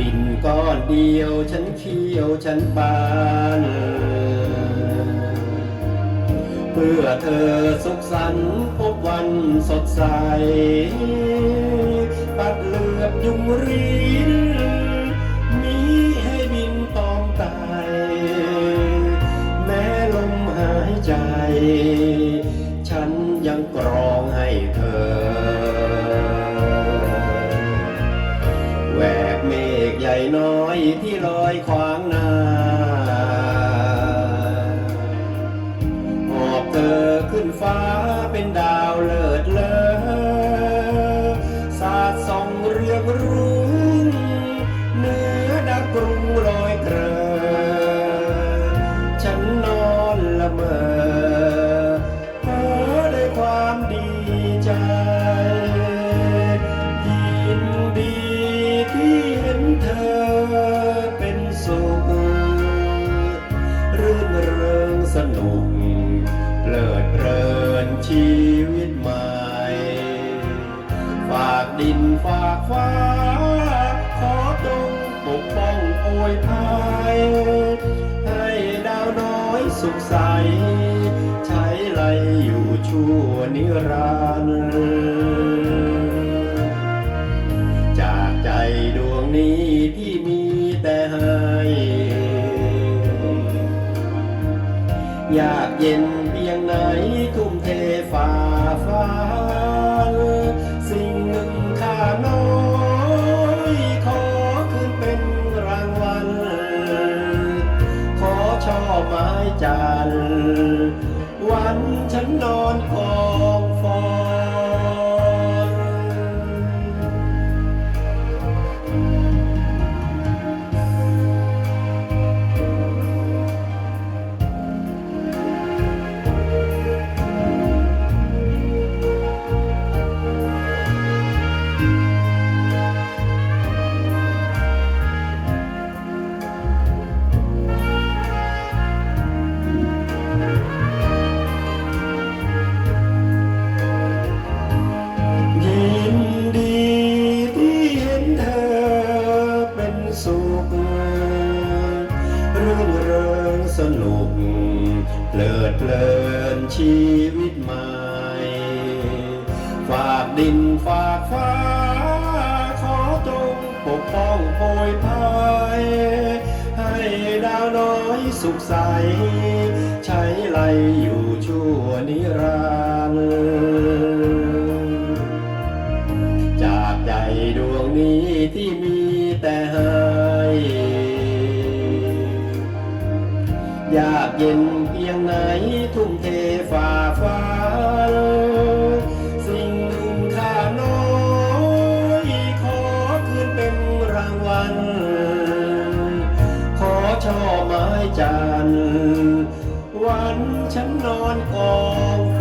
บินก้อนเดียว ฉันเคี้ยวฉันปานเพื่อเธอสุขสันต์พบวันสดใส ปัดเลือบยุงรีนมีให้บินตอมตายแม้ลมหายใจ ฉันยังกรองให้เธอ กใหญ่น้อยที่ลอยขวางหน้าหอบเธอขึ้นฟ้าเป็นดาว สนุกเพลิดเพลินชีวิตใหม่ ฝากดินฝากฟ้า ขอจงปกป้องโอยพายให้ดาวน้อยสุขใส ใช้ไลอยู่ชั่วนิรันดร์ ยากเย็นเพียงไหนทุ่มเทฝ่าฟันสิ่งหนึ่งค่าน้อยขอคืนเป็นรางวัล ขอช่อไม้จันทร์ รื่องเริงสนุกเพลิดเพลินชีวิตใหม่ ฝากดินฝากฟ้า ขอจงปกป้องโพยพายให้ดาวน้อยสุขใส ใช้ไลอยู่ชั่วนิรันดร์จากใจดวงนี้ที่มี ยากเย็นเพียงไหนทุ่มเทฝ่าฟันสิ่งหนึ่งค่าน้อยขอคืนเป็นรางวัล ขอช่อไม้จันวันฉันนอนกองฟ